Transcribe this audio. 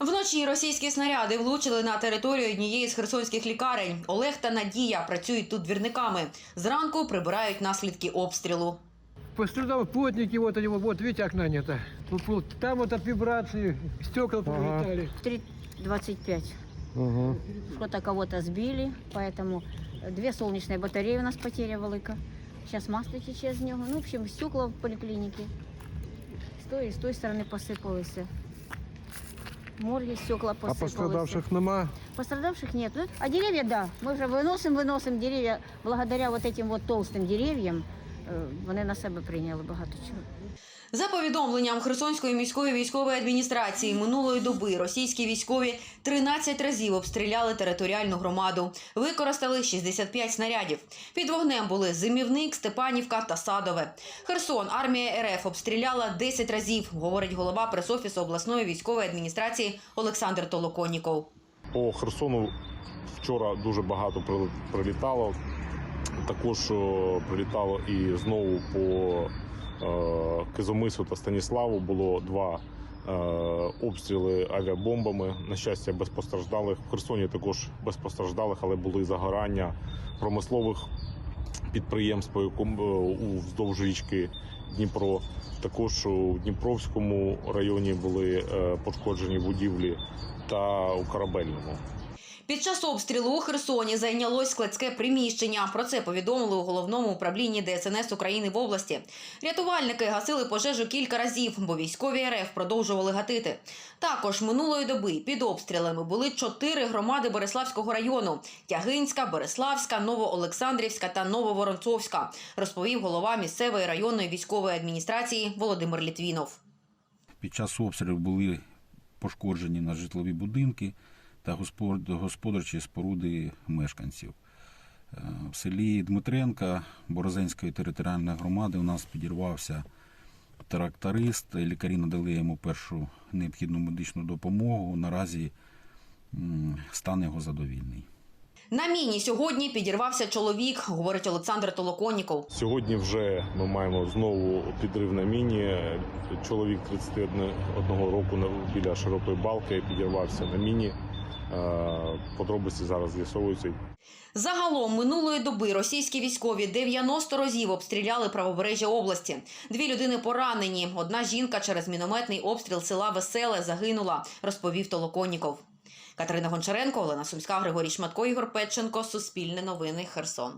Вночі російські снаряди влучили на територію однієї з херсонських лікарень. Олег та Надія працюють тут двірниками. Зранку прибирають наслідки обстрілу. Пострадал плотники, вот они, вот, видите, окна нет. Там вот от вибрации стекла прилетали. 3,25. Что-то кого-то сбили, поэтому две солнечные батареи у нас потеря велика. Сейчас масло тече з нього. Ну, в общем, стекла в поликлинике. З тої, з тої сторони посипалися Морги, стекла А посипалися. пострадавших нема. Пострадавших нет. Ну, А деревья, да. Мы вже виносим, виносим деревья. Благодаря вот этим вот толстым деревьям е, вони на себе прийняли багато чого. За повідомленням Херсонської міської військової адміністрації минулої доби російські військові 13 разів обстріляли територіальну громаду. Використали 65 снарядів. Під вогнем були Зимівник, Степанівка та Садове. Херсон армія РФ обстріляла 10 разів, говорить голова пресофісу обласної військової адміністрації Олександр Толоконніков. По Херсону вчора дуже багато прилітало. Також прилітало і знову по е, Кизомису та Станіславу було два е, обстріли авіабомбами. На щастя, без постраждалих. В Херсоні також без постраждалих, але були загорання промислових підприємств е, вздовж річки Дніпро. Також у Дніпровському районі були е, пошкоджені будівлі та у корабельному. Під час обстрілу у Херсоні зайнялось складське приміщення. Про це повідомили у головному управлінні ДСНС України в області. Рятувальники гасили пожежу кілька разів, бо військові РФ продовжували гатити. Також минулої доби під обстрілами були чотири громади Береславського району: Тягинська, Береславська, Новоолександрівська та Нововоронцовська, розповів голова місцевої районної військової адміністрації Володимир Літвінов. Під час обстрілів були пошкоджені на житлові будинки та господ- господарчі споруди мешканців. Е, В селі Дмитренка Борозенської територіальної громади у нас підірвався тракторист. Лікарі надали йому першу необхідну медичну допомогу. Наразі стан його задовільний. На міні сьогодні підірвався чоловік, говорить Олександр Толоконніков. Сьогодні вже ми маємо знову підрив на міні. Чоловік 31 року на- біля широкої балки підірвався на міні. Е, Подробиці зараз з'ясовуються. Загалом минулої доби російські військові 90 разів обстріляли правобережжя області. Дві людини поранені. Одна жінка через мінометний обстріл села Веселе загинула, розповів Толоконніков. Катерина Гончаренко, Олена Сумська, Григорій Шматко, Ігор Петченко. Суспільне новини. Херсон.